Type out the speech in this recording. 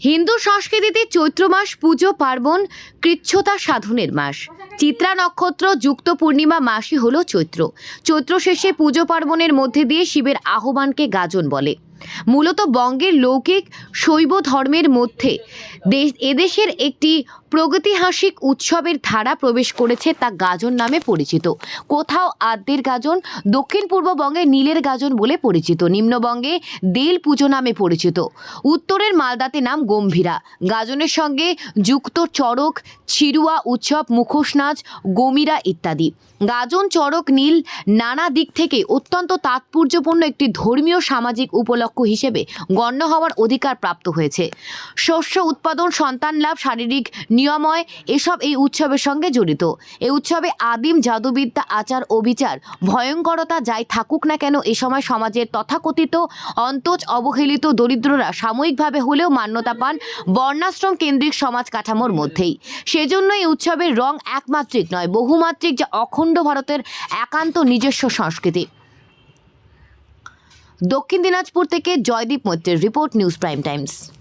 হিন্দু সংস্কৃতিতে চৈত্র মাস, পুজো, পার্বণ কৃচ্ছতা সাধনের মাস। চিত্রা নক্ষত্র, যুক্ত পূর্ণিমা মাসই হলো চৈত্র। চৈত্র শেষে পুজো পার্বণের মধ্যে দিয়ে শিবের আহ্বানকে গাজন বলে। মূলত বঙ্গের লৌকিক শৈব ধর্মের মধ্যে দেশ, এদেশের একটি প্রগতিহাসিক উৎসবের ধারা প্রবেশ করেছে তা গাজন নামে পরিচিত। কোথাও আদ্যের গাজন, দক্ষিণ পূর্ববঙ্গে নীলের গাজন বলে পরিচিত। নিম্নবঙ্গে দেল পুজো নামে পরিচিত। উত্তরের মালদাতে নাম গম্ভীরা। গাজনের সঙ্গে যুক্ত চড়ক ছিরুয়া উৎসব, মুখোশ নাচ, গমিরা ইত্যাদি। গাজন, চড়ক, নীল নানা দিক থেকে অত্যন্ত তাৎপর্যপূর্ণ একটি ধর্মীয় সামাজিক উপলক্ষ। হিসেবে গণ্য হওয়ার অধিকার প্রাপ্ত হয়েছে। শস্য উৎপাদন, সন্তান লাভ, শারীরিক নিয়ময়, এসব এই উৎসবের সঙ্গে জড়িত। এই উৎসবে আদিম জাদুবিদ্যা, আচার ও বিচার ভয়ঙ্করতা যাই থাকুক না কেন, এ সময় সমাজের তথাকথিত, অন্তজ, অবহেলিত দরিদ্ররা সাময়িকভাবে হলেও মান্যতা পান বর্ণাশ্রম কেন্দ্রিক সমাজ কাঠামোর মধ্যেই। সেজন্য এই উৎসবের রং একমাত্রিক নয়, বহুমাত্রিক যা অখণ্ড ভারতের একান্ত নিজস্ব সংস্কৃতি। দক্ষিণ দিনাজপুর থেকে জয়দীপ মৈত্রের রিপোর্ট নিউজ প্রাইম টাইমস।